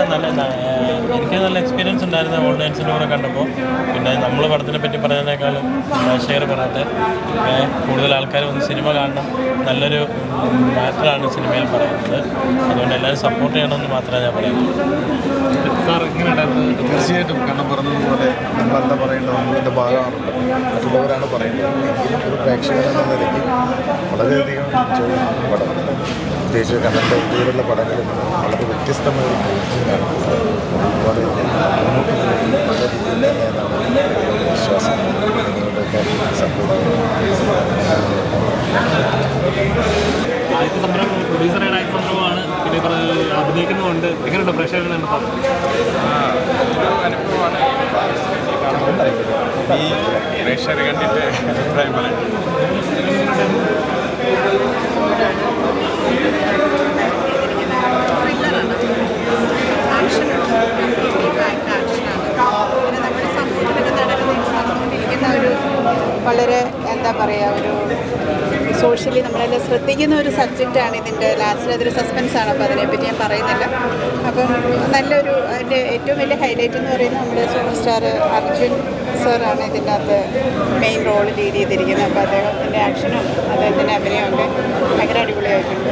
നല്ല നല്ല എനിക്ക് നല്ല എക്സ്പീരിയൻസ് ഉണ്ടായിരുന്നു ഓൺലൈൻസിന്റെ കൂടെ കണ്ടപ്പോൾ പിന്നെ നമ്മൾ പടത്തിനെ പറ്റി പറയുന്നതിനേക്കാളും ഷെയർ പറയാത്ത കൂടുതൽ ആൾക്കാർ വന്ന് സിനിമ കാണണം നല്ലൊരു മാറ്ററാണ് സിനിമയിൽ പറയുന്നത്. അതുകൊണ്ട് എല്ലാവരും സപ്പോർട്ട് ചെയ്യണമെന്ന് മാത്രമേ ഞാൻ ഉണ്ടായിരുന്നു? തീർച്ചയായിട്ടും കാരണം പറഞ്ഞതുപോലെ നമ്മളെന്താ പറയേണ്ടത്? നമ്മളിന്റെ ഭാഗമാണ് മറ്റുള്ളവരാണ് പറയുന്നത്. ഒരു പ്രേക്ഷകൻ നിലയ്ക്ക് വളരെയധികം പടം. പ്രത്യേകിച്ച് കണ്ണന്റെ ഇന്ത്യയിലുള്ള പടങ്ങളിൽ വളരെ വ്യത്യസ്തമായ ഒരു ഫീലിംഗാണ് ഒരുപാട് മുന്നോട്ട് നല്ല രീതിയിൽ വിശ്വാസം നിങ്ങളുടെയൊക്കെ സപ്പോർട്ട് പറഞ്ഞ അഭിനയിക്കുന്നുണ്ട് എങ്ങനെയുണ്ട് പ്രേക്ഷകരുടെ ഈ പ്രേക്ഷകർ കണ്ടിട്ട് അഭിപ്രായം പറയാം ത്രില്ലറാണ് ആക്ഷൻ പാക്ഡ് ആക്ഷനാണ് പിന്നെ നമ്മുടെ സമൂഹത്തിലൊക്കെ നടക്കുന്ന നടന്നുകൊണ്ടിരിക്കുന്ന ഒരു വളരെ എന്താ പറയുക ഒരു സോഷ്യലി നമ്മളെല്ലാം ശ്രദ്ധിക്കുന്ന ഒരു സബ്ജക്റ്റാണ് ഇതിന്റെ ലാസ്റ്റിൽ അതൊരു സസ്പെൻസാണ് അപ്പോൾ അതിനെപ്പറ്റി ഞാൻ പറയുന്നില്ല. അപ്പം നല്ലൊരു അതിന്റെ ഏറ്റവും വലിയ ഹൈലൈറ്റ് എന്ന് പറയുന്നത് നമ്മുടെ സൂപ്പർ സ്റ്റാർ അർജുൻ സാറാണ് ഇതിന്റെ അകത്ത് മെയിൻ റോൾ ലീഡ് ചെയ്തിരിക്കുന്നത്. അപ്പോൾ അദ്ദേഹത്തിന്റെ ആക്ഷനും അദ്ദേഹത്തിന്റെ അഭിനയമൊക്കെ ഭയങ്കര അടിപൊളിയായിട്ടുണ്ട്.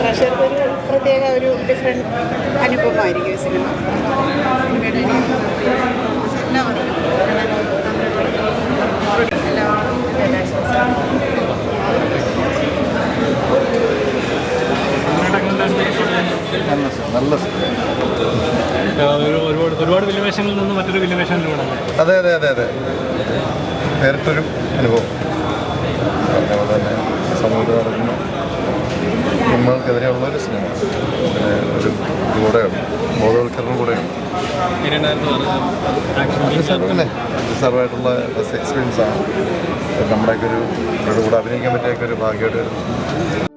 പ്രഷർക്ക് ഒരു പ്രത്യേക ഒരു ഡിഫറെന്റ് അനുഭവമായിരിക്കും സിനിമ നല്ല ഒരുപാട് ഒരുപാട് വിലവേഷങ്ങളിൽ നിന്ന് മറ്റൊരു വിലവേഷനിലൂടെ അതെ അതെ അതെ അതെ. നേരിട്ടൊരു അനുഭവം. പറഞ്ഞ പോലെ തന്നെ സമൂഹത്തിൽ നടക്കുന്ന സിനിമകൾക്കെതിരെയുള്ള ഒരു സിനിമ. പിന്നെ ഒരു കൂടെയാണ്. ബോധവൽക്കരണം കൂടെയുണ്ട് പിന്നെ സാറുമായിട്ടുള്ള എക്സ്പീരിയൻസാണ് എക്സ്പീരിയൻസ് ആണ്. നമ്മുടെയൊക്കെ ഒരു കൂടെ അഭിനയിക്കാൻ പറ്റിയൊക്കെ ഒരു ഭാഗ്യമായിട്ട്